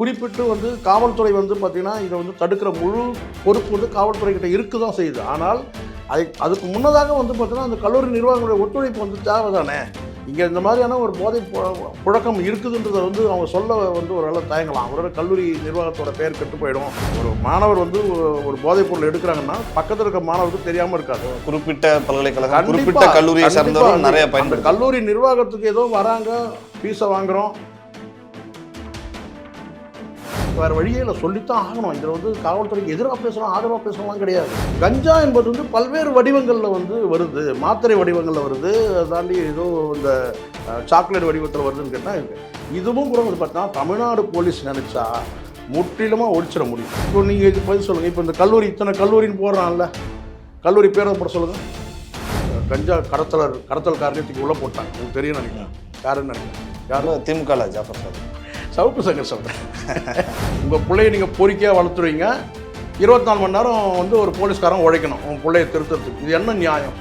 குறிப்பிட்டு வந்து காவல்துறை வந்து பார்த்தீங்கன்னா இதை வந்து தடுக்கிற முழு பொறுப்பு வந்து காவல்துறை கிட்ட இருக்கு தான் செய்யுது. ஆனால் அது அதுக்கு முன்னதாக வந்து பார்த்தீங்கன்னா அந்த கல்லூரி நிர்வாகங்களுடைய ஒத்துழைப்பு வந்து தேவை தானே இங்கே இந்த மாதிரியான ஒரு போதை புழக்கம் இருக்குதுன்றதை வந்து அவங்க சொல்ல வந்து ஒரு வேளை தயங்கலாம். வேளை கல்லூரி நிர்வாகத்தோட பெயர் கெட்டு போயிடும். ஒரு மாணவர் வந்து ஒரு- போதைப் பொருள் எடுக்கிறாங்கன்னா பக்கத்தில் இருக்க மாணவருக்கு தெரியாமல் இருக்காது. குறிப்பிட்ட பல்கலைக்கழகம் குறிப்பிட்ட கல்லூரியை சேர்ந்தவரும் நிறைய பயன்படுத்த கல்லூரி நிர்வாகத்துக்கு ஏதோ வராங்க ஃபீஸை வாங்குறோம் வேறு வழியே இல்லை சொல்லித்தான் ஆகணும். இதில் வந்து காவல்துறைக்கு எதிராக பேசணும் ஆதரவாக பேசணும்லாம் கிடையாது. கஞ்சா என்பது வந்து பல்வேறு வடிவங்களில் வந்து வருது. மாத்திரை வடிவங்களில் வருது. அதை தாண்டி ஏதோ இந்த சாக்லேட் வடிவத்தில் வருதுன்னு கேட்டால் இதுவும் கூட வந்து பார்த்தா தமிழ்நாடு போலீஸ் நினச்சா முற்றிலுமாக ஒழிச்சிட முடியும். இப்போ நீங்கள் இது பதில் சொல்லுங்கள் இப்போ இந்த கல்லூரி இத்தனை கல்லூரின்னு போடுறான்ல. கல்லூரி பேரை போட சொல்லுங்கள் கஞ்சா கடத்தலர் கடத்தல் காரணத்துக்கு உள்ளே போட்டாங்க உங்களுக்கு தெரியும் நினைக்கிறேன். யாருன்னு நினைக்கிறேன். யாரும் திமுக ஜாஃபர் சார். சவுப்பு சங்கர் சொல்கிறேன் உங்கள் பிள்ளைய நீங்கள் பொறிக்கையாக வளர்த்துறீங்க இருபத்தி நாலு மணி நேரம் வந்து ஒரு போலீஸ்காரன் உழைக்கணும். உங்கள் பிள்ளைய திருத்துறதுக்கு. இது என்ன நியாயம்?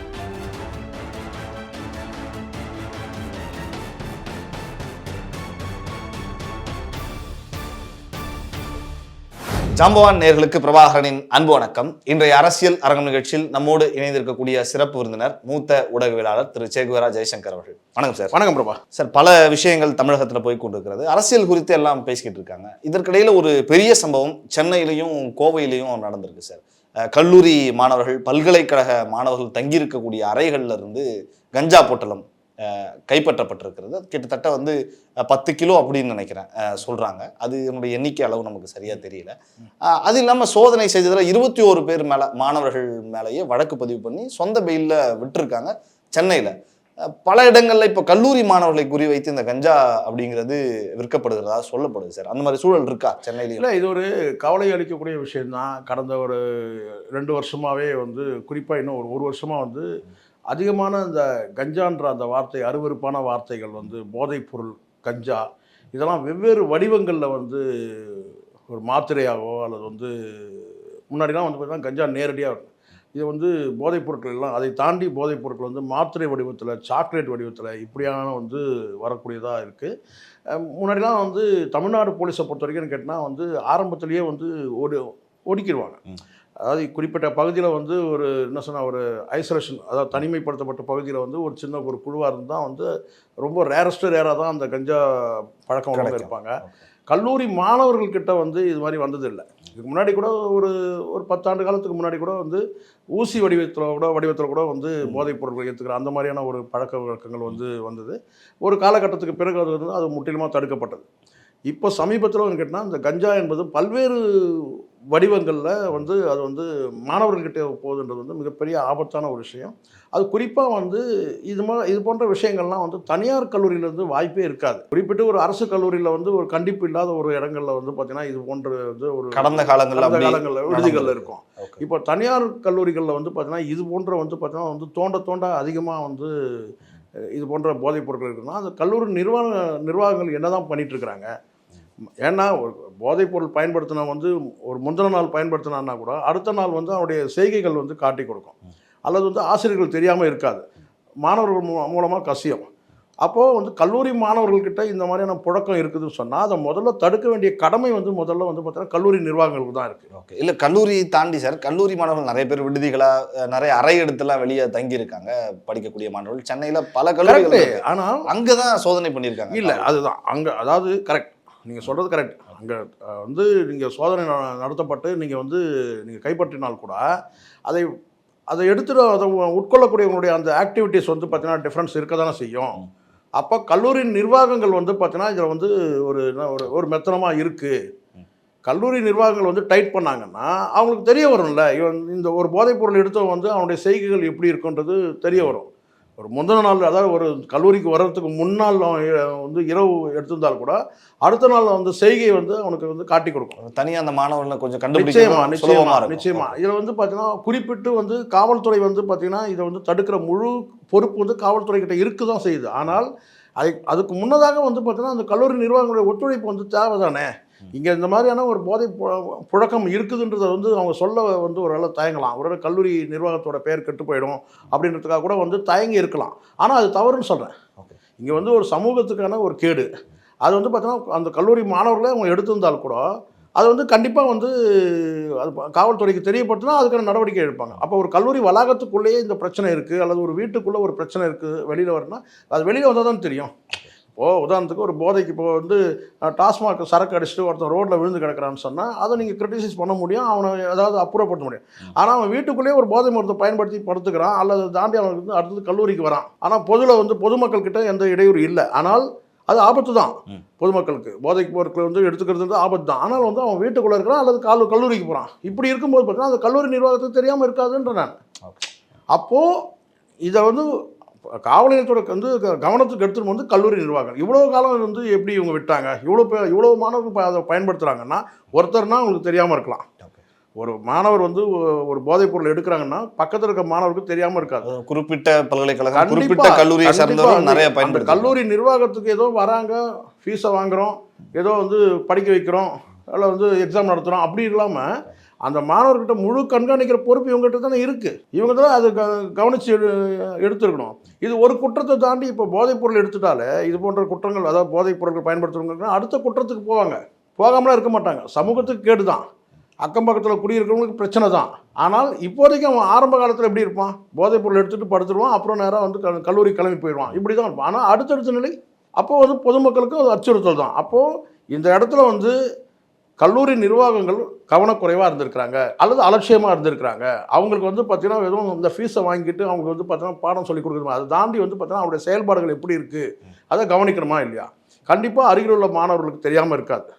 ஜாம்பவான் நேர்களுக்கு பிரபாகரனின் அன்பு வணக்கம். இன்றைய அரசியல் அரங்கம் நிகழ்ச்சியில் நம்மோடு இணைந்திருக்கக்கூடிய சிறப்பு விருந்தினர் மூத்த ஊடகவியலாளர் திரு சேகுவரா ஜெய்சங்கர் அவர்கள். வணக்கம் சார். வணக்கம் பிரபா. சார் பல விஷயங்கள் தமிழகத்தில் போய் கொண்டிருக்கிறது. அரசியல் குறித்து எல்லாம் பேசிக்கிட்டு இருக்காங்க. இதற்கிடையில ஒரு பெரிய சம்பவம் சென்னையிலையும் கோவையிலையும் நடந்திருக்கு சார். கல்லூரி மாணவர்கள் பல்கலைக்கழக மாணவர்கள் தங்கியிருக்கக்கூடிய அறைகள்ல இருந்து கஞ்சா பொட்டலம் கைப்பற்றப்பட்டிருக்கிறது. கிட்டத்தட்ட வந்து பத்து கிலோ அப்படின்னு நினைக்கிறேன் சொல்கிறாங்க அது என்னுடைய எண்ணிக்கை அளவு நமக்கு சரியாக தெரியல. அது இல்லாமல் சோதனை செய்ததில் இருபத்தி ஓரு பேர் மேலே மாணவர்கள் மேலேயே வழக்கு பதிவு பண்ணி சொந்த பெயிலில் விட்டுருக்காங்க சென்னையில். பல இடங்களில் இப்போ கல்லூரி மாணவர்களை குறிவைத்து இந்த கஞ்சா அப்படிங்கிறது விற்கப்படுகிறதா சொல்லப்படுது சார். அந்த மாதிரி சூழல் இருக்கா சென்னையில் இல்லை இது ஒரு கவலை அளிக்கக்கூடிய விஷயம்தான். கடந்த ஒரு ரெண்டு வருஷமாகவே வந்து குறிப்பாக இன்னும் ஒரு ஒரு வருஷமாக வந்து அதிகமான இந்த கஞ்சான்ற அந்த வார்த்தை அருவருப்பான வார்த்தைகள் வந்து போதைப்பொருள் கஞ்சா இதெல்லாம் வெவ்வேறு வடிவங்களில் வந்து ஒரு மாத்திரையாகவோ அல்லது வந்து முன்னாடிலாம் வந்து பார்த்தீங்கன்னா கஞ்சா நேரடியாக இருக்கும். இது வந்து போதைப் பொருட்கள் எல்லாம் அதை தாண்டி போதைப் பொருட்கள் வந்து மாத்திரை வடிவத்தில் சாக்லேட் வடிவத்தில் இப்படியான வந்து வரக்கூடியதாக இருக்குது முன்னாடிலாம் வந்து தமிழ்நாடு போலீஸை பொறுத்த வரைக்கும் கேட்டால் வந்து ஆரம்பத்துலேயே வந்து ஓடி ஒடுக்கிடுவாங்க அதாவது குறிப்பிட்ட பகுதியில் வந்து ஒரு என்ன சொன்னா ஒரு ஐசோலேஷன் அதாவது தனிமைப்படுத்தப்பட்ட பகுதியில் வந்து ஒரு சின்ன ஒரு குழுவாக இருந்தால் வந்து ரொம்ப ரேரஸ்ட்டு ரேராக தான் அந்த கஞ்சா பழக்கம் கிடைக்கும். இருப்பாங்க. கல்லூரி மாணவர்கள்கிட்ட வந்து இது மாதிரி வந்ததில்லை இதுக்கு முன்னாடி கூட ஒரு ஒரு பத்தாண்டு காலத்துக்கு முன்னாடி கூட வந்து ஊசி வடிவத்தில் கூட வடிவத்தில் கூட வந்து போதைப் பொருட்கள் ஏற்றுக்கிற அந்த மாதிரியான ஒரு பழக்க வழக்கங்கள் வந்து வந்தது. ஒரு காலகட்டத்துக்கு பிறகு அது வந்து அது முற்றிலுமாக தடுக்கப்பட்டது. இப்போ சமீபத்தில் வந்து கேட்டால் இந்த கஞ்சா என்பது பல்வேறு வடிவங்களில் வந்து அது வந்து மாணவர்கள்கிட்ட போகுதுன்றது வந்து மிகப்பெரிய ஆபத்தான ஒரு விஷயம் அது குறிப்பாக வந்து இது மா இது போன்ற விஷயங்கள்லாம் வந்து தனியார் கல்லூரியிலேருந்து வாய்ப்பே இருக்காது குறிப்பிட்டு ஒரு அரசு கல்லூரியில் வந்து ஒரு கண்டிப்பு இல்லாத ஒரு இடங்களில் வந்து பார்த்தீங்கன்னா இது போன்ற வந்து ஒரு கடந்த காலங்கள்ல காலங்களில் விடுதிகளில். இருக்கும். இப்போ தனியார் கல்லூரிகளில் வந்து பார்த்தீங்கன்னா இது போன்ற வந்து பார்த்தீங்கன்னா வந்து தோண்ட தோண்ட அதிகமாக வந்து இது போன்ற போதைப் பொருட்கள் இருக்குன்னா அந்த கல்லூரி நிர்வாக நிர்வாகங்கள் என்ன தான் பண்ணிட்டு இருக்கிறாங்க ஏன்னா ஒரு போதைப் பொருள் பயன்படுத்தினா வந்து ஒரு முந்தின நாள் பயன்படுத்தினான்னா கூட அடுத்த நாள் வந்து அவனுடைய செய்கைகள் வந்து காட்டி கொடுக்கும். அல்லது வந்து ஆசிரியர்கள் தெரியாமல் இருக்காது. மாணவர்கள் மூலமாக கசியம். அப்போது வந்து கல்லூரி மாணவர்கள்கிட்ட இந்த மாதிரியான புழக்கம் இருக்குதுன்னு சொன்னால் அதை முதல்ல தடுக்க வேண்டிய கடமை வந்து முதல்ல வந்து பார்த்தீங்கன்னா கல்லூரி நிர்வாகங்களுக்கு தான் இருக்குது ஓகே. இல்ல கல்லூரி தாண்டி சார் கல்லூரி மாணவர்கள் நிறைய பேர் விடுதிகளா அஹ், நிறைய அறை எடுத்துலாம் வெளியே தங்கி இருக்காங்க படிக்கக்கூடிய மாணவர்கள். சென்னையில பல கல்லூரிகள். ஆனால் அங்கதான் சோதனை பண்ணியிருக்காங்க. இல்லை அதுதான். அங்கே அதாவது கரெக்ட் நீங்கள் சொல்கிறது கரெக்ட் அங்கே வந்து நீங்கள் சோதனை நடத்தப்பட்டு நீங்கள் வந்து நீங்கள் கைப்பற்றினால் கூட அதை அதை எடுத்துட்டு அதை உட்கொள்ளக்கூடியவங்களுடைய அந்த ஆக்டிவிட்டீஸ் வந்து பார்த்தீங்கன்னா டிஃப்ரென்ஸ் இருக்க தானே செய்யும் அப்போ கல்லூரி நிர்வாகங்கள் வந்து பார்த்தீங்கன்னா இதில் வந்து ஒரு என்ன ஒரு ஒரு மெத்தனமாக இருக்குது கல்லூரி நிர்வாகங்கள் வந்து டைட் பண்ணாங்கன்னா அவங்களுக்கு தெரிய வரும்ல. இவன் இந்த ஒரு போதைப் பொருள் எடுத்தவன் வந்து அவனுடைய செய்கைகள் எப்படி இருக்குன்றது தெரிய வரும். ஒரு முந்தின நாள் அதாவது ஒரு கல்லூரிக்கு வர்றதுக்கு முன்னால் வந்து இரவு எடுத்திருந்தால் கூட அடுத்த நாள் வந்து செய்கை வந்து அவனுக்கு வந்து காட்டி கொடுக்கும். தனியா அந்த மாணவர்களை கொஞ்சம் நிச்சயமா கண்டுபிடிக்க நிச்சயமா சுலபமா இருக்கும். நிச்சயமா. இதில் வந்து பார்த்தீங்கன்னா குறிப்பிட்டு வந்து காவல்துறை வந்து பார்த்தீங்கன்னா இதை வந்து தடுக்கிற முழு பொறுப்பு வந்து காவல்துறை கிட்ட இருக்கு தான் செய்யுது. ஆனால் அதை அதுக்கு முன்னதாக வந்து பார்த்தீங்கன்னா அந்த கல்லூரி நிர்வாகங்களுடைய ஒத்துழைப்பு வந்து தேவை தானே இங்கே இந்த மாதிரியான ஒரு போதை புழக்கம் இருக்குதுன்றதை வந்து அவங்க சொல்ல வந்து ஒரு வேளை தயங்கலாம். ஒரு கல்லூரி நிர்வாகத்தோட பெயர் கெட்டு போயிடும் அப்படின்றதுக்காக கூட வந்து தயங்கி இருக்கலாம். ஆனால் அது தவறுன்னு சொல்கிறேன். இங்கே வந்து ஒரு சமூகத்துக்கான ஒரு கேடு. அது வந்து பார்த்தீங்கன்னா அந்த கல்லூரி மாணவர்களே அவங்க எடுத்திருந்தால் கூட அது வந்து கண்டிப்பாக வந்து அது காவல்துறைக்கு தெரியப்படுத்தினா அதுக்கான நடவடிக்கை எடுப்பாங்க. அப்போ ஒரு கல்லூரி வளாகத்துக்குள்ளேயே இந்த பிரச்சனை இருக்குது அல்லது ஒரு வீட்டுக்குள்ளே ஒரு பிரச்சனை இருக்குது வெளியில் வரணும்னா அது வெளியில் வந்தால் தான் தெரியும். இப்போது உதாரணத்துக்கு ஒரு போதைக்கு இப்போ வந்து டாஸ்மாக் சரக்கு அடிச்சுட்டு ஒருத்தன் ரோட்டில் விழுந்து கிடக்குறான்னு சொன்னால் அதை நீங்கள் கிரிட்டிசைஸ் பண்ண முடியும் அவனை ஏதாவது அப்புறப்படுத்த முடியும். ஆனால் அவன் வீட்டுக்குள்ளேயே ஒரு போதை மருந்தை பயன்படுத்தி படுத்துக்கிறான் அல்லது தாண்டி அவன் வந்து அடுத்தது கல்லூரிக்கு வரான். ஆனால் பொதுவில் வந்து பொதுமக்கள் கிட்ட எந்த இடையூறு இல்லை. ஆனால் அது ஆபத்து தான். பொதுமக்களுக்கு. போதைக்கு பொருட்களை வந்து எடுத்துக்கிறது வந்து ஆபத்து தான். ஆனால் வந்து அவன் வீட்டுக்குள்ளே இருக்கிறான் அல்லது கால் கல்லூரிக்கு போகிறான் இப்படி இருக்கும்போது பார்த்தீங்கன்னா அந்த கல்லூரி நிர்வாகத்துக்கு தெரியாமல் இருக்காதுன்ற நான். அப்போது இதை வந்து காவல் நிலையத்தோட வந்து கவனத்துக்கு எடுத்துட்டு வந்து கல்லூரி நிர்வாகம். இவ்வளோ காலம் வந்து எப்படி இவங்க விட்டாங்க? இவ்வளோ இவ்வளோ மாணவர்கள் அதை பயன்படுத்துகிறாங்கன்னா ஒருத்தர்னா உங்களுக்கு தெரியாமல் இருக்கலாம். ஒரு மாணவர் வந்து ஒரு போதைப் பொருள் எடுக்கிறாங்கன்னா பக்கத்தில் இருக்க மாணவருக்கு தெரியாமல் இருக்காது. குறிப்பிட்ட பல்கலைக்கழகம் குறிப்பிட்ட கல்லூரியை சேர்ந்தவர்கள் வந்து நிறைய பயன்படுத்த கல்லூரி நிர்வாகத்துக்கு ஏதோ வராங்க ஃபீஸை வாங்குறோம் ஏதோ வந்து படிக்க வைக்கிறோம் அதில் வந்து எக்ஸாம் நடத்துகிறோம் அப்படி இல்லாமல் அந்த மாணவர்கிட்ட முழு கண்காணிக்கிற பொறுப்பு இவங்ககிட்ட தானே இருக்குது இவங்க தான் அது க கவனித்து எடுத்துருக்கணும். இது ஒரு குற்றத்தை தாண்டி இப்போ போதைப் பொருள் எடுத்துட்டாலே இது போன்ற குற்றங்கள் அதாவது போதைப் பொருட்கள் பயன்படுத்துறவங்க அடுத்த குற்றத்துக்கு போவாங்க. போகாமலாம் இருக்க மாட்டாங்க. சமூகத்துக்கு கேடு தான் அக்கம் பக்கத்தில் குடியிருக்கிறவங்களுக்கு பிரச்சனை தான் ஆனால் இப்போதைக்கு அவன் ஆரம்ப காலத்தில் எப்படி இருப்பான்? போதைப் பொருள் எடுத்துகிட்டு படுத்துருவான் அப்புறம் நேராக வந்து க- கல்லூரி கிளம்பி போயிடுவான். இப்படி தான் இருப்பான். ஆனால் அடுத்தடுத்த நிலை அப்போது வந்து பொதுமக்களுக்கு அது அச்சுறுத்தல் தான் அப்போது இந்த இடத்துல வந்து கல்லூரி நிர்வாகங்கள் கவனக்குறைவாக இருந்திருக்கிறாங்க அல்லது அலட்சியமாக இருந்திருக்கிறாங்க. அவங்களுக்கு வந்து பார்த்தீங்கன்னா எதுவும் இந்த ஃபீஸை வாங்கிட்டு அவங்க வந்து பார்த்தீங்கன்னா பாடம் சொல்லி கொடுக்கணுமா? அதை தாண்டி வந்து பார்த்தீங்கன்னா அவருடைய செயல்பாடுகள் எப்படி இருக்குது அதை கவனிக்கணுமா இல்லையா? கண்டிப்பாக அருகில் உள்ள மாணவர்களுக்கு தெரியாமல் இருக்காது.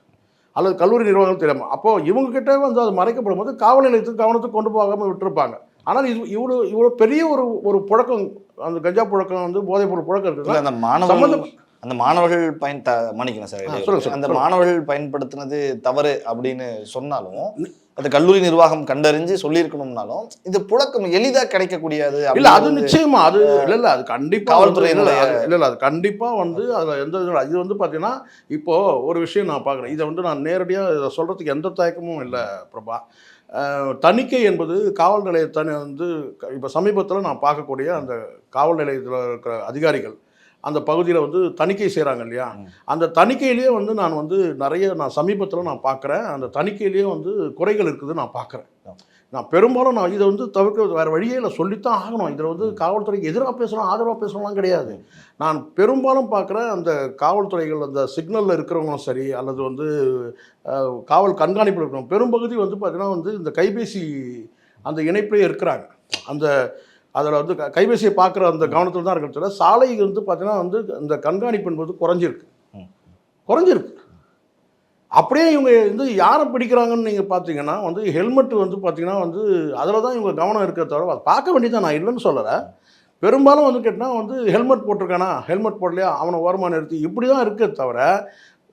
அல்லது கல்லூரி நிர்வாகம் தெரியாமல் அப்போது இவங்க கிட்ட வந்து அது மறைக்கப்படும் போது காவல் நிலையத்துக்கு கவனத்துக்கு கொண்டு போகாமல் விட்டுருப்பாங்க. ஆனால் இது இவ்வளோ இவ்வளோ பெரிய ஒரு ஒரு புழக்கம் அந்த கஞ்சா புழக்கம் வந்து போதைப் பொருள் புழக்கம் இருக்குல்ல அந்த மாணவர்கள் அந்த மாணவர்கள் பயன் த மன்னிக்கணும் சார் அந்த. மாணவர்கள் பயன்படுத்தினது தவறு அப்படின்னு சொன்னாலும் அது கல்லூரி நிர்வாகம் கண்டறிஞ்சு சொல்லியிருக்கணும்னாலும் இது புழக்கம் எளிதா கிடைக்கக்கூடியது இல்ல அது நிச்சயமா அது இல்ல இல்ல அது கண்டிப்பா வந்து- காவல்துறையினுடைய- இல்ல, இல்ல அது கண்டிப்பா வந்து அதுல எந்த. இது வந்து பாத்தீங்கன்னா இப்போ ஒரு விஷயம் நான் பார்க்குறேன் இதை வந்து நான் நேரடியா இதை சொல்றதுக்கு எந்த தயக்கமும் இல்லை பிரபா தணிக்கை என்பது காவல் நிலையத்தனி வந்து இப்போ சமீபத்தில் நான் பார்க்கக்கூடிய அந்த காவல் நிலையத்தில் இருக்கிற அதிகாரிகள் அந்த பகுதியில் வந்து தணிக்கை செய்கிறாங்க இல்லையா. அந்த தணிக்கையிலேயே வந்து நான் வந்து நிறைய நான் சமீபத்தில் நான் பார்க்குறேன் அந்த தணிக்கையிலேயே வந்து குறைகள் இருக்குது நான் பார்க்குறேன் நான் பெரும்பாலும் நான் இதை வந்து தவிர்க்க வேறு வழியே இல்லை சொல்லித்தான் ஆகணும். இதில் வந்து காவல்துறைக்கு எதிராக பேசணும் ஆதரவாக பேசணும்லாம் கிடையாது. நான் பெரும்பாலும் பார்க்குறேன் அந்த காவல்துறைகள் அந்த சிக்னலில் இருக்கிறவங்களும் சரி அல்லது வந்து காவல் கண்காணிப்பில் இருக்கிறவங்க பெரும்பகுதி வந்து பார்த்தீங்கன்னா வந்து இந்த கைபேசி அந்த இணைப்பிலே இருக்கிறாங்க. அந்த அதில் வந்து க- கைபேசியை பார்க்குற அந்த கவனத்தில் தான் இருக்கிற சாலை வந்து பார்த்தீங்கன்னா வந்து இந்த கண்காணிப்பு என்பது குறைஞ்சிருக்கு. குறைஞ்சிருக்கு. அப்படியே இவங்க வந்து யாரை பிடிக்கிறாங்கன்னு நீங்கள் பார்த்தீங்கன்னா வந்து ஹெல்மெட் வந்து பார்த்தீங்கன்னா வந்து அதில் தான் இவங்க கவனம் இருக்கிறத தவிர அதை பார்க்க வேண்டியதான் நான் இல்லைன்னு சொல்லலை. பெரும்பாலும் வந்து கேட்டால் வந்து ஹெல்மெட் போட்டிருக்கானா? ஹெல்மெட் போடலையா? அவனை ஓரமாக நிறுத்தி. இப்படி தான் இருக்கே தவிர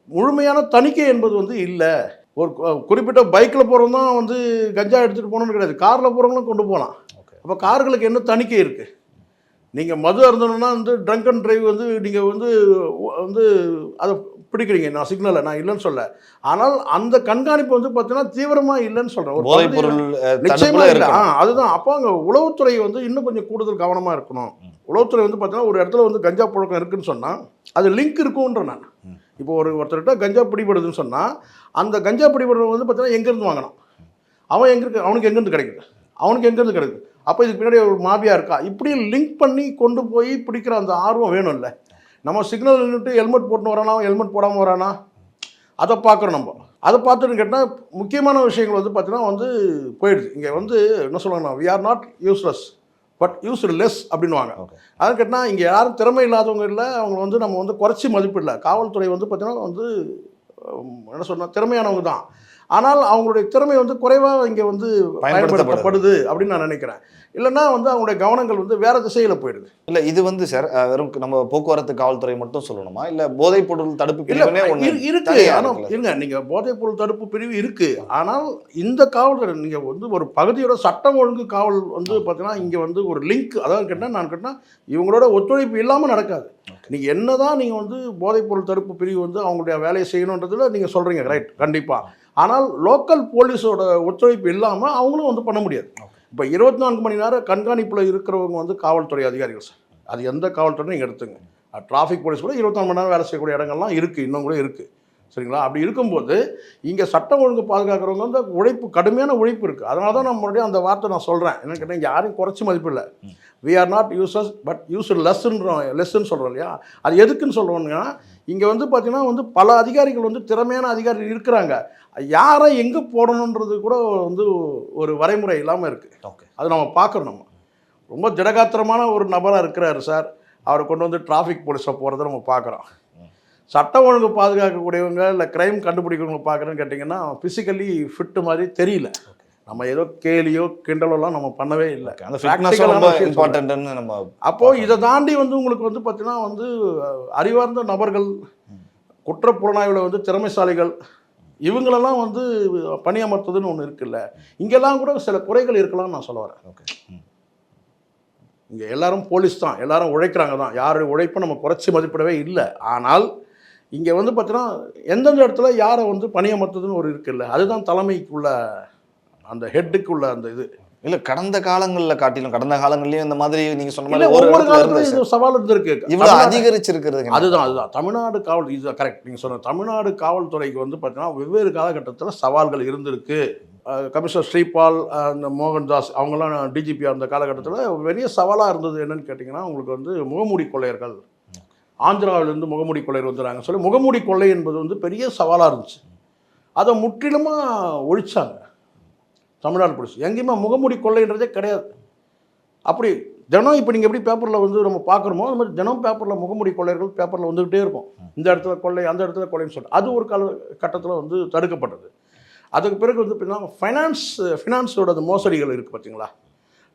முழுமையான தணிக்கை என்பது வந்து இல்லை. ஒரு குறிப்பிட்ட பைக்கில் போகிறவங்க தான் வந்து கஞ்சா எடுத்துகிட்டு போகணும்னு கிடையாது. காரில் போகிறவங்களும் கொண்டு போகலாம். அப்போ கார்களுக்கு என்ன தணிக்கை இருக்குது நீங்கள் மது அருந்தணும்னா வந்து ட்ரங்க் அண்ட் டிரைவ் வந்து நீங்கள் வந்து வந்து அதை பிடிக்கிறீங்க. நான் சிக்னலை நான் இல்லைன்னு சொல்ல. ஆனால் அந்த கண்காணிப்பு வந்து பார்த்தீங்கன்னா தீவிரமாக இல்லைன்னு சொல்கிறேன் ஒரு போதைப் பகுதியில- பொருள் அஹ், நிச்சயமா தடுப்புல இல்லை ஆ அதுதான். அப்போ அங்கே உளவுத்துறை வந்து இன்னும் கொஞ்சம் கூடுதல் கவனமாக இருக்கணும். உளவுத்துறை வந்து பார்த்தீங்கன்னா ஒரு இடத்துல வந்து கஞ்சா புழக்கம் இருக்குன்னு சொன்னால் அது லிங்க் இருக்கும்ன்ற நான். இப்போ ஒரு ஒருத்தர்கிட்ட கஞ்சா பிடிபடுதுன்னு சொன்னால் அந்த கஞ்சா பிடிபடுறது வந்து பார்த்தீங்கன்னா எங்கேருந்து வாங்கினான் அவன் எங்க இருக்கு? அவனுக்கு எங்கேருந்து கிடைக்குது? அவனுக்கு எங்கேருந்து கிடைக்குது? அப்போ இதுக்கு பின்னாடி ஒரு மாபியா இருக்கா? இப்படி லிங்க் பண்ணி கொண்டு போய் பிடிக்கிற அந்த ஆர்வம் வேணும்ல. நம்ம சிக்னல் நின்றுட்டு ஹெல்மெட் போட்டுன்னு வரானா? ஹெல்மெட் போடாமல் வரானா? அதை பார்க்குறோம் நம்ம. அதை பார்த்துட்டு கேட்டால் முக்கியமான விஷயங்கள் வந்து பார்த்தீங்கன்னா வந்து போயிடுது. இங்கே வந்து என்ன சொல்லுவாங்கன்னா we are not useless but use less அப்படின்வாங்க. அது கேட்டால் இங்கே யாரும் திறமை இல்லாதவங்க இல்லை. அவங்க வந்து நம்ம வந்து குறைச்சி மதிப்பிடல. காவல்துறை வந்து பார்த்தீங்கன்னா வந்து என்ன சொன்னா திறமையானவங்க தான். ஆனால் அவங்களுடைய திறமை வந்து குறைவாக இங்கே வந்து பயன்படுத்தப்படுது அப்படின்னு நான் நினைக்கிறேன். இல்லைன்னா வந்து அவங்களுடைய கவனங்கள் வந்து வேற திசையில் போயிடுது. இல்ல இது வந்து சார் வெறும் நம்ம போக்குவரத்து காவல்துறை மட்டும் சொல்லணுமா? இல்ல போதைப் பொருள் தடுப்பு இரு- இருக்கு. தனியா ஆனா இருக்குல்ல? இருங்க நீங்க போதைப் பொருள் தடுப்பு பிரிவு இருக்கு. ஆனால் இந்த காவல்துறை நீங்க வந்து ஒரு பகுதியோட சட்டம் ஒழுங்கு காவல் வந்து பார்த்தீங்கன்னா இங்க வந்து ஒரு லிங்க் அதாவது கேட்டால் நான் கேட்டால் இவங்களோட ஒத்துழைப்பு இல்லாம நடக்காது. நீங்க என்னதான் நீங்க வந்து போதைப் பொருள் தடுப்பு பிரிவு வந்து அவங்களுடைய வேலையை செய்யணுன்றதுல நீங்க சொல்றீங்க ரைட் கண்டிப்பா. ஆனால் லோக்கல் போலீஸோட ஒத்துழைப்பு இல்லாமல் அவங்களும் வந்து பண்ண முடியாது. இப்போ இருபத்தி நான்கு மணி நேரம் கண்காணிப்பில் இருக்கிறவங்க வந்து காவல்துறை அதிகாரிகள் சார். அது எந்த காவல்துறை நீங்கள் எடுத்துங்க. டிராஃபிக் போலீஸ் கூட இருபத்தாலு மணி நேரம் வேலை செய்யக்கூடிய இடங்கள்லாம் இருக்குது இன்னும் கூட இருக்குது சரிங்களா? அப்படி இருக்கும்போது இங்கே சட்டம் ஒழுங்கு பாதுகாக்கிறவங்க வந்து உழைப்பு கடுமையான உழைப்பு இருக்குது அதனால தான் நான் மறுபடியும் அந்த வார்த்தை நான் சொல்கிறேன் என்னன்னு கேட்டால் இங்கே யாரையும் குறைச்சி மதிப்பு இல்லை. வி ஆர் நாட் யூசஸ் பட் யூஸ் லெஸ்ன்றோம் லெஸ்ன்னு சொல்கிறோம் இல்லையா? அது எதுக்குன்னு சொல்கிறோம்னா இங்கே வந்து பார்த்தீங்கன்னா வந்து பல அதிகாரிகள் வந்து திறமையான அதிகாரிகள் இருக்கிறாங்க. யாரை எங்கே போடணுன்றது கூட வந்து ஒரு வரைமுறை இல்லாமல் இருக்குது ஓகே அது நம்ம பார்க்குறோம் நம்ம. ரொம்ப திடகாத்திரமான ஒரு நபராக இருக்கிறாரு சார். அவரை கொண்டு வந்து டிராஃபிக் போலீஸில் போகிறத நம்ம பார்க்குறோம். சட்டம் ஒழுங்கு பாதுகாக்கக்கூடியவங்க இல்லை க்ரைம் கண்டுபிடிக்கிறவங்க பார்க்குறேன்னு கேட்டிங்கன்னா ஃபிசிக்கலி ஃபிட்டு மாதிரி தெரியல. நம்ம ஏதோ கேலியோ கிண்டலோலாம் நம்ம பண்ணவே இல்லை. இம்பார்ட்டன்ட்னு நம்ம அப்போது இதை தாண்டி வந்து உங்களுக்கு வந்து பார்த்தீங்கன்னா வந்து அறிவார்ந்த நபர்கள் குற்ற புலனாய்வில் வந்து திறமைசாலிகள் இவங்களெல்லாம் வந்து பணியமர்த்துதுன்னு ஒன்று இருக்குல்ல. இங்கெல்லாம் கூட சில குறைகள் இருக்கலாம்னு நான் சொல்ல வரேன். ஓகே இங்கே எல்லாரும் போலீஸ் தான். எல்லாரும் உழைக்கிறாங்க தான். யாருடைய உழைப்பை நம்ம குறைச்சி மதிப்பிடவே இல்லை. ஆனால் இங்கே வந்து பார்த்தீங்கன்னா எந்தெந்த இடத்துல யாரை வந்து பணியமர்த்துதுன்னு ஒரு இருக்குல்ல அதுதான் தலைமைக்குள்ள அந்த ஹெட்டுக்குள்ள அந்த இது. இல்ல கடந்த காலங்கள்ல காட்டிலும் கடந்த காலங்கள்லயும் இந்த மாதிரி நீங்க சொன்ன மாதிரி ஒவ்வொரு காலத்துல சவால் இருந்திருக்கு. இவ்வளவு அதிகரிச்சிருக்கிறது அதுதான் அதுதான். தமிழ்நாடு காவல் இது கரெக்ட் நீங்கள் சொன்ன தமிழ்நாடு காவல்துறைக்கு வந்து பார்த்தீங்கன்னா வெவ்வேறு காலகட்டத்தில் சவால்கள் இருந்திருக்கு. கமிஷனர் ஸ்ரீபால் அஹ் இந்த மோகன்தாஸ் அவங்கெல்லாம் டிஜிபி அந்த காலகட்டத்தில் பெரிய சவாலாக இருந்தது என்னன்னு கேட்டிங்கன்னா உங்களுக்கு வந்து முகமூடி கொள்ளையர்கள் ஆந்திராவிலேருந்து முகமூடி கொள்ளையர் வந்துடுறாங்க சொல்லி முகமூடி கொள்ளை என்பது வந்து பெரிய சவாலாக இருந்துச்சு. அதை முற்றிலுமாக ஒழிச்சாங்க. தமிழ்நாடு போலீஸ். எங்கேயுமே முகமூடி கொள்ளைன்றதே கிடையாது. அப்படி தினம் இப்போ நீங்கள் எப்படி பேப்பரில் வந்து நம்ம பார்க்குறோமோ அது மாதிரி தினம் பேப்பரில் முகமூடி கொள்ளையர்கள் பேப்பரில் வந்துக்கிட்டே இருக்கும். இந்த இடத்துல கொள்ளை அந்த இடத்துல கொள்ளைன்னு சொல்லிட்டு. அது ஒரு கால கட்டத்தில் வந்து தடுக்கப்பட்டது. அதுக்கு பிறகு வந்து பார்த்தீங்கன்னா ஃபைனான்ஸ் ஃபினான்ஸோட மோசடிகள் இருக்குது பார்த்தீங்களா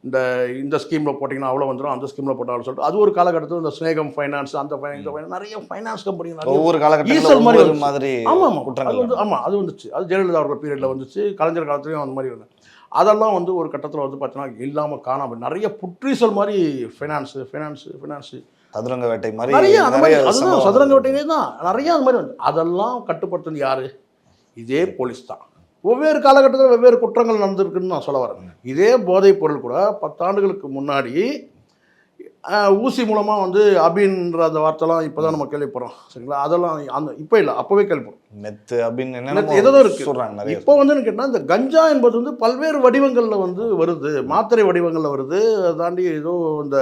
இந்த இந்த ஸ்கீமில் போட்டிங்கன்னா அவ்வளோ வந்துடும் அந்த ஸ்கீமில் போட்டாலும் சொல்லிட்டு அது ஒரு காலகட்டத்தில் இந்த ஸ்னேகம் ஃபைனான்ஸ் அந்த ஃபைனான்ஸ் இந்த நிறைய ஃபைனான்ஸ் கம்பெனி ஒவ்வொரு காலகட்டத்தில் மாதிரி. மாதிரி ஆமாம் ஆமாம் அது வந்து ஆமாம் அது வந்துச்சு. அது ஜெயலலிதா அவர்கள் பீரியடில் வந்துச்சு கலைஞர் காலத்துலையும் அந்த மாதிரி வந்து அதெல்லாம் வந்து ஒரு கட்டத்தில் வந்து பார்த்தீங்கன்னா இல்லாமல் காணாமல் நிறைய புற்றீசல் மாதிரி ஃபைனான்ஸு ஃபைனான்ஸு ஃபினான்ஸு சதுரங்க வேட்டை மாதிரி நிறைய அந்த மாதிரி அதுதான் சதுரங்க வேட்டையிலே தான் நிறைய அந்த மாதிரி வந்து அதெல்லாம் கட்டுப்படுத்துறது யாரு? இதே போலீஸ் தான். ஒவ்வொரு காலகட்டத்தில் வெவ்வேறு குற்றங்கள் நடந்திருக்குன்னு நான் சொல்ல வரேன் இதே போதைப் பொருள் கூட பத்தாண்டுகளுக்கு முன்னாடி ஊசி மூலமாக வந்து அபின்ற அந்த வார்த்தைலாம் இப்போ தான் நம்ம கேள்விப்படுறோம். சரிங்களா? அதெல்லாம் அந்த இப்போ இல்லை அப்போவே கேள்விப்படுறோம். மெத்து அப்படின்னு என்னென்ன ஏதோ இருக்கு. சொல்றாங்க நிறைய இப்போ வந்து கேட்டால் இந்த கஞ்சா என்பது வந்து பல்வேறு வடிவங்களில் வந்து வருது. மாத்திரை வடிவங்களில் வருது. தாண்டி ஏதோ இந்த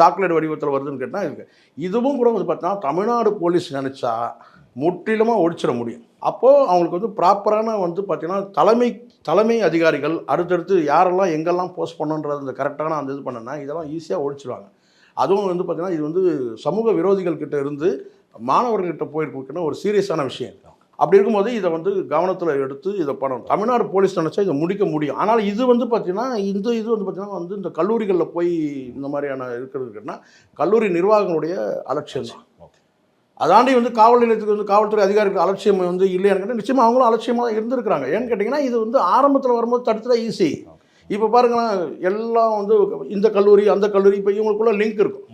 சாக்லேட் வடிவத்தில் வருதுன்னு கேட்டால் இருக்கு இதுவும் கூட வந்து பார்த்தீங்கன்னா தமிழ்நாடு போலீஸ் நினச்சா முற்றிலுமாக ஒழிச்சிட முடியும். அப்போது அவங்களுக்கு வந்து ப்ராப்பரான வந்து பார்த்திங்கன்னா தலைமை தலைமை அதிகாரிகள் அடுத்தடுத்து யாரெல்லாம் எங்கெல்லாம் போஸ்ட் பண்ணுன்றது அந்த கரெக்டான அந்த இது பண்ணனா இதெல்லாம் ஈஸியாக ஒழிச்சிடுவாங்க அதுவும் வந்து பார்த்திங்கன்னா இது வந்து சமூக விரோதிகள் கிட்ட இருந்து மாணவர்கள்கிட்ட போயிருக்குன்னு ஒரு சீரியஸான விஷயம். அப்படி இருக்கும்போது இதை வந்து கவனத்தில் எடுத்து இதை பண்ணணும். தமிழ்நாடு போலீஸ் நினச்சா இதை முடிக்க முடியும். ஆனால் இது வந்து பார்த்திங்கன்னா இந்த இது வந்து பார்த்திங்கன்னா வந்து இந்த கல்லூரிகளில் போய் இந்த மாதிரியான இருக்கிறதுக்குன்னா கல்லூரி நிர்வாகங்களுடைய அலட்சியம் தான். அதாண்டி வந்து காவல் நிலையத்துக்கு வந்து காவல்துறை அதிகாரிகள் அலட்சியம் வந்து இல்லையான்னு கேட்டால் நிச்சயமாக அவங்களும் அலட்சியமாக தான் இருந்திருக்கிறாங்க. ஏன்னு கேட்டிங்கன்னா இது வந்து ஆரம்பத்தில் வரும்போது தடுத்துட்டா ஈஸி இப்போ பாருங்களேன் எல்லாம் வந்து இந்த கல்லூரி அந்த கல்லூரி இப்போ இவங்களுக்குள்ள லிங்க் இருக்கும்.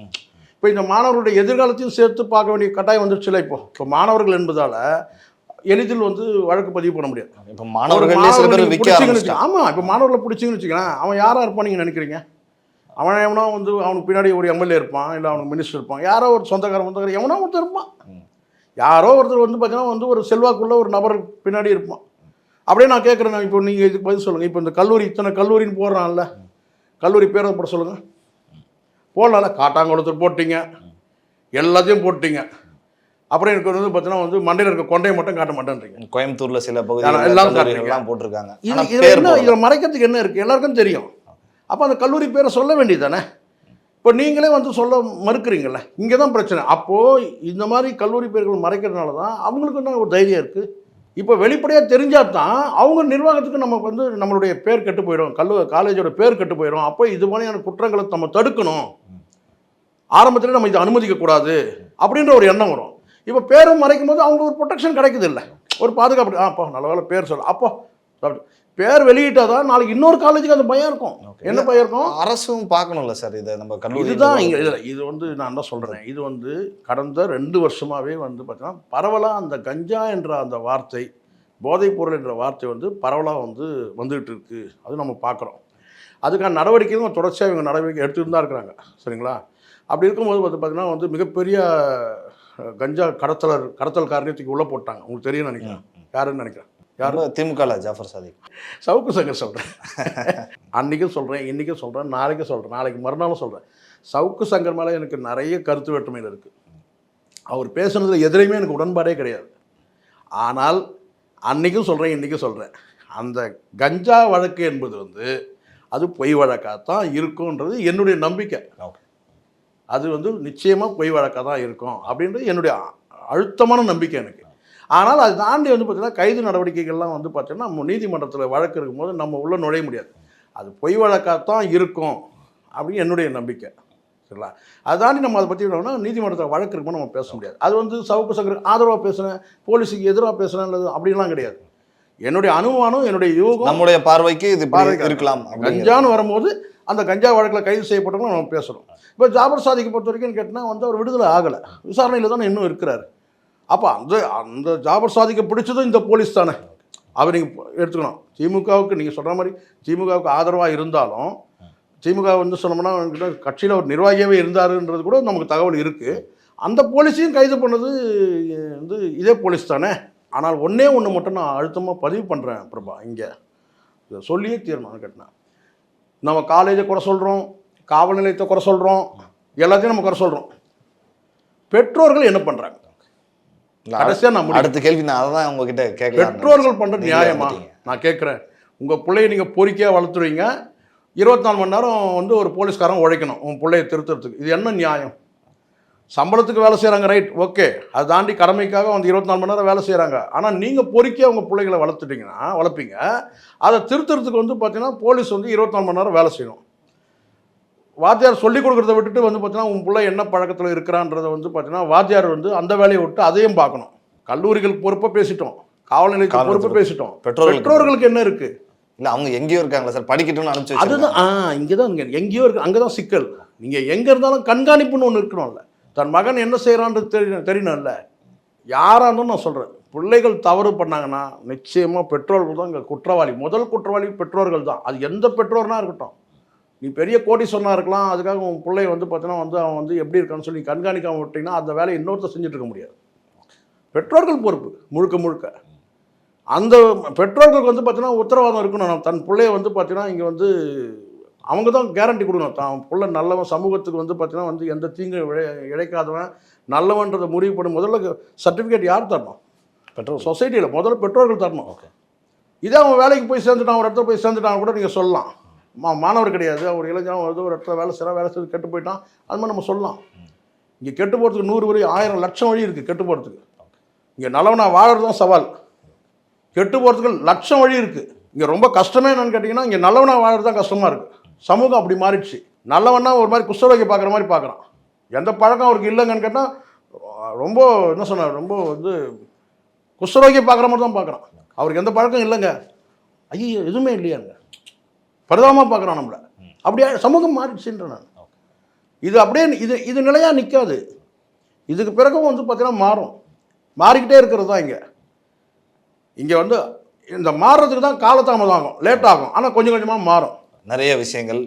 இப்போ இந்த மாணவர்களுடைய எதிர்காலத்தையும் சேர்த்து பார்க்க வேண்டிய கட்டாயம் வந்துருச்சுல இப்போ. இப்போ மாணவர்கள் என்பதால் எளிதில் வந்து வழக்கு பதிவு பண்ண முடியாது. இப்ப மாணவர்களே ஆமாம் இப்போ மாணவர்களை பிடிச்சிங்கன்னு வச்சுக்கலாம் அவன் யாராக இருப்பான் நீங்கள் நினைக்கிறீங்க? அவன் எவனோ வந்து அவனுக்கு பின்னாடி ஒரு எம்எல்ஏ இருப்பான் இல்லை அவனுக்கு மினிஸ்டர் இருப்பான். யாரோ ஒரு சொந்தக்காரன் சொந்தக்காரன் எவனோ ஒருத்தர் இருப்பான். யாரோ ஒருத்தர் வந்து பார்த்தீங்கன்னா வந்து ஒரு செல்வாக்குள்ள ஒரு நபர் பின்னாடி இருப்பான். அப்படியே நான் கேட்குறேன் இப்போ நீங்கள் இதுக்கு பதில் சொல்லுங்கள் இப்போ இந்த கல்லூரி இத்தனை கல்லூரின்னு போடுறான்ல. கல்லூரி பேரை போட சொல்லுங்கள் போடலாம்ல காட்டாங்குளத்தூர் போட்டீங்க. எல்லாத்தையும் போட்டீங்க. அப்புறம் எனக்கு வந்து பார்த்தீங்கன்னா வந்து மண்டையில் இருக்க கொண்டையை மட்டும் காட்ட மாட்டேன்றீங்க. கோயம்புத்தூர்ல சில பகுதிகள் காட்டுறீங்க. போட்டிருக்காங்க. இதில் என்ன. இதில் மறைக்கிறதுக்கு என்ன இருக்குது எல்லாருக்கும் தெரியும். அப்போ அந்த கல்லூரி பேரை சொல்ல வேண்டியது தானே இப்போ நீங்களே வந்து சொல்ல மறுக்கிறீங்கள இங்கே தான் பிரச்சனை. அப்போது இந்த மாதிரி கல்லூரி பேர்கள் மறைக்கிறதுனால தான் அவங்களுக்கு என்ன ஒரு தைரியம் இருக்குது இப்போ வெளிப்படையாக தெரிஞ்சால் தான் அவங்க நிர்வாகத்துக்கு நமக்கு வந்து நம்மளுடைய பேர் கெட்டு போயிடும். கல்லூ காலேஜோட பேர் கெட்டு போயிடும். அப்போ இது மாதிரியான குற்றங்களை நம்ம தடுக்கணும். ஆரம்பத்தில் நம்ம இதை அனுமதிக்கக்கூடாது அப்படின்ற ஒரு எண்ணம் வரும். இப்போ பேரும் மறைக்கும் போது அவங்களுக்கு ஒரு ப்ரொடெக்ஷன் கிடைக்குது இல்லை? ஒரு பாதுகாப்பு. ஆ அப்போ நல்ல வேலை பேர் சொல்ல. அப்போ பேர் வெளியிட்டால் தான் நாளைக்கு இன்னொரு காலேஜுக்கு அந்த பயம் இருக்கும். என்ன பயம் இருக்கும்? அரசும் பார்க்கணும்ல சார் இதை நம்ம கல்லூரி இதுதான் இங்கே இதில் இது வந்து நான் தான் சொல்கிறேன் இது வந்து கடந்த ரெண்டு வருஷமாகவே வந்து பார்த்தீங்கன்னா பரவலாக அந்த கஞ்சா என்ற அந்த வார்த்தை போதைப் பொருள் என்ற வார்த்தை வந்து பரவலாக வந்து வந்துகிட்டு இருக்கு. அது நம்ம பார்க்குறோம் அதுக்கான நடவடிக்கையும் தொடர்ச்சியாக இவங்க நடவடிக்கை எடுத்துட்டு தான் இருக்கிறாங்க. சரிங்களா? அப்படி இருக்கும்போது வந்து பார்த்தீங்கன்னா வந்து மிகப்பெரிய கஞ்சா கடத்தலர் கடத்தல் காரணத்துக்கு உள்ளே போட்டாங்க. உங்களுக்கு தெரியும் நினைக்கிறேன். யாருன்னு நினைக்கிறேன். யாரும் திமுக ஜாஃபர் சாதிக். சவுக்கு சங்கர் சொல்கிறேன் அன்றைக்கும் சொல்கிறேன் இன்றைக்கும் சொல்கிறேன் நாளைக்கும் சொல்கிறேன் நாளைக்கு மறுநாளும் சொல்கிறேன் சவுக்கு சங்கர் மேலே எனக்கு நிறைய கருத்து வேற்றுமையில் இருக்குது அவர் பேசுனதுல எதிரையுமே எனக்கு உடன்பாடே கிடையாது. ஆனால் அன்றைக்கும் சொல்கிறேன் இன்றைக்கும் சொல்கிறேன் அந்த கஞ்சா வழக்கு என்பது வந்து அது பொய் வழக்காகத்தான் இருக்குன்றது என்னுடைய நம்பிக்கை. அது வந்து நிச்சயமாக பொய் வழக்காக தான் இருக்கும் அப்படின்றது என்னுடைய அழுத்தமான நம்பிக்கை எனக்கு. ஆனால் அது தாண்டி வந்து பார்த்தீங்கன்னா கைது நடவடிக்கைகள்லாம் வந்து பார்த்தீங்கன்னா நம்ம நீதிமன்றத்தில் வழக்கு இருக்கும்போது நம்ம உள்ள நுழைய முடியாது. அது பொய் வழக்காகத்தான் இருக்கும் அப்படின்னு என்னுடைய நம்பிக்கை. சரிங்களா? அதை தாண்டி நம்ம அதை பற்றி என்னன்னா நீதிமன்றத்தில் வழக்கு இருக்கும்போது நம்ம பேச முடியாது. அது வந்து சவுக்கு சங்கர் ஆதரவாக பேசுனேன் போலீஸுக்கு எதிராக பேசுனேன் அப்படிலாம் கிடையாது. என்னுடைய அனுமானம் என்னுடைய யோகம் நம்முடைய பார்வைக்கு இது பார்வைக்கு இருக்கலாம். கஞ்சான்னு வரும்போது அந்த கஞ்சா வழக்கில் கைது செய்யப்பட்டவங்க நம்ம பேசுகிறோம் இப்போ ஜாபர் சாதிக்கு பொறுத்த வரைக்கும் கேட்டால் வந்து அவர் விடுதலை ஆகலை. விசாரணையில் தானே இன்னும் இருக்கிறாரு. அப்போ அந்த அந்த ஜாபர் சாதிக்க பிடிச்சதும் இந்த போலீஸ் தானே. அவர் நீங்கள் எடுத்துக்கணும். திமுகவுக்கு நீங்கள் சொல்கிற மாதிரி திமுகவுக்கு ஆதரவாக இருந்தாலும் திமுக வந்து சொன்னோம்னா கட்சியில் ஒரு நிர்வாகியாகவே இருந்தாருன்றது கூட நமக்கு தகவல் இருக்குது அந்த போலீஸையும் கைது பண்ணது வந்து இதே போலீஸ் தானே. ஆனால் ஒன்றே ஒன்று மட்டும் நான் அழுத்தமாக பதிவு பண்ணுறேன் பிரபா இங்கே. இதை சொல்லியே தீர்மானம் கட்டினேன் நம்ம காலேஜை குறை சொல்கிறோம் காவல் நிலையத்தை குறை சொல்கிறோம் எல்லாத்தையும் நம்ம குறை சொல்கிறோம் பெற்றோர்கள் என்ன பண்ணுறாங்க இல்ல, கடைசியா நான் முடிக்கிறேன். அடுத்த கேள்வி நான் அதான் உங்ககிட்ட கேட்கலாம் பெற்றோர்கள் பண்ணுற நியாயமா. நான் கேட்குறேன். உங்கள் பிள்ளைய நீங்கள் பொறிக்கையாக வளர்த்துருவீங்க? இருபத்தி நாலு மணி நேரம் வந்து ஒரு போலீஸ்காரன் உழைக்கணும். உன் பிள்ளைய திருத்துறதுக்கு. இது என்ன நியாயம்? சம்பளத்துக்கு வேலை செய்கிறாங்க ரைட் ஓகே. அதை தாண்டி கடமைக்காக வந்து இருபத்தி நாலு மணி நேரம் வேலை செய்கிறாங்க ஆனால் நீங்கள் பொறுக்கியாக உங்கள் பிள்ளைகளை வளர்த்துட்டீங்கன்னா வளர்ப்பீங்க. அதை திருத்துறதுக்கு வந்து பார்த்தீங்கன்னா போலீஸ் வந்து இருபத்தி நாலு மணி நேரம் வேலை செய்யணும். வாத்தியார் சொல்லிக் கொடுக்குறத விட்டுட்டு வந்து பார்த்தீங்கன்னா உன் பிள்ளை என்ன பழக்கத்தில் இருக்கிறான்றதை வந்து பார்த்தீங்கன்னா வாத்தியார் வந்து அந்த வேலையை விட்டு அதையும் பார்க்கணும். கல்லூரிகள் பொறுப்பாக பேசிட்டோம். காவல் நிலையத்துக்கு பொறுப்பாக பேசிட்டோம். பெற்றோர்களுக்கு பெற்றோர்களுக்கு என்ன இருக்கு? இல்ல அவங்க எங்கேயோ இருக்காங்களா சார்? படிக்கட்டும்னு அனுப்பிச்சு அதுதான் ஆ இங்கே தான் இங்கே எங்கேயோ இருக்கு அங்கே தான் சிக்கல். நீங்கள் எங்கே இருந்தாலும் கண்காணிப்புன்னு ஒன்று இருக்கணும்ல. தன் மகன் என்ன செய்கிறான்றது தெரியணும் தெரியணும்ல. யாராக இருந்தாலும் நான் சொல்கிறேன் பிள்ளைகள் தவறு பண்ணாங்கன்னா நிச்சயமாக பெற்றோர்கள் தான் இங்கே குற்றவாளி. முதல் குற்றவாளி பெற்றோர்கள் தான். அது எந்த பெற்றோர்னா இருக்கட்டும். நீ பெரிய கோடீஸ்வரனா இருக்கலாம் அதுக்காக உன் பிள்ளை வந்து பார்த்தீங்கன்னா வந்து அவன் வந்து எப்படி இருக்கான்னு சொல்லி கண்காணிக்காம விட்டீங்கன்னா அந்த வேலையை இன்னொருத்தர் செஞ்சுட்டு இருக்க முடியாது. பெற்றோர்கள் பொறுப்பு முழுக்க முழுக்க. அந்த பெற்றோர்களுக்கு வந்து பார்த்தீங்கன்னா உத்தரவாதம் இருக்கணும். நம்ம தன் பிள்ளைய வந்து பார்த்தீங்கன்னா இங்கே வந்து அவங்க தான் கேரண்டி கொடுக்கணும். தான் பிள்ளை நல்லவன் சமூகத்துக்கு வந்து பார்த்தீங்கன்னா வந்து எந்த தீங்கு இழை இழைக்காதவன் நல்லவன்றதை முடிவு பண்ணி முதல்ல சர்டிஃபிகேட் யார் தரணும்? பெற்றோர் சொசைட்டியில் முதல்ல பெற்றோர்கள் தரணும். ஓகே. இதே அவன் வேலைக்கு போய் சேர்ந்துட்டான் ஒரு இடத்துல போய் சேர்ந்துட்டான் கூட நீங்கள் சொல்லலாம். மா மாணவர் கிடையாது. அவர் இளைஞரும் வருது ஒரு இடத்துல வேலை செய்கிறான் வேலை செய்து கெட்டு போயிட்டான். அது மாதிரி நம்ம சொல்லலாம். இங்கே கெட்டு போகிறதுக்கு நூறு வழி ஆயிரம் லட்சம் வழி இருக்குது கெட்டு போகிறதுக்கு இங்கே நல்லவனா வாழறது தான் சவால். கெட்டு போகிறதுக்கு லட்சம் வழி இருக்குது இங்கே ரொம்ப கஷ்டமே என்னென்னு கேட்டிங்கன்னா இங்கே நல்லவனா வாழறது தான் கஷ்டமாக இருக்குது சமூகம் அப்படி மாறிடுச்சு. நல்லவனா ஒரு மாதிரி குஷ்டரோகி பார்க்குற மாதிரி பார்க்குறான். எந்த பழக்கம் அவருக்கு இல்லைங்கன்னு கேட்டால் ரொம்ப என்ன சொன்னார் ரொம்ப வந்து குஷ்டரோகி பார்க்குற மாதிரி தான் பார்க்குறான். அவருக்கு எந்த பழக்கம் இல்லைங்க. ஐயோ எதுவுமே இல்லையாங்க. பரிதாபமாக பார்க்குறான் நம்மளை. அப்படியே சமூகம் மாறிடுச்சுன்ற நான். இது அப்படியே இது இது நிலையாக நிற்காது இதுக்கு பிறகும் வந்து பார்த்தீங்கன்னா மாறும். மாறிக்கிட்டே இருக்கிறது தான் இங்கே. இங்கே வந்து இந்த மாறுறதுக்கு தான் காலதாமதம் ஆகும். லேட் ஆகும். ஆனால் கொஞ்சம் கொஞ்சமாக மாறும். நிறைய விஷயங்கள்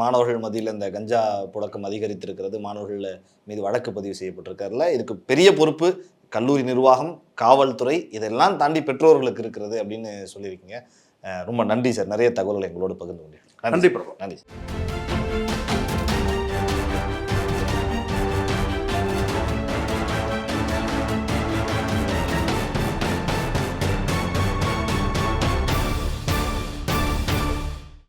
மாணவர்கள் மத்தியில் இந்த கஞ்சா புழக்கம் அதிகரித்திருக்கிறது மாணவர்கள் மீது வழக்கு பதிவு செய்யப்பட்டிருக்கிறதுல இதுக்கு பெரிய பொறுப்பு கல்லூரி நிர்வாகம் காவல்துறை இதெல்லாம் தாண்டி பெற்றோர்களுக்கு இருக்கிறது அப்படின்னு சொல்லியிருக்கீங்க. ரொம்ப நன்றி சார். நிறைய தகவல்களை எங்களோடு பகிர்ந்து கொண்டீங்க நன்றி பிரபு நன்றி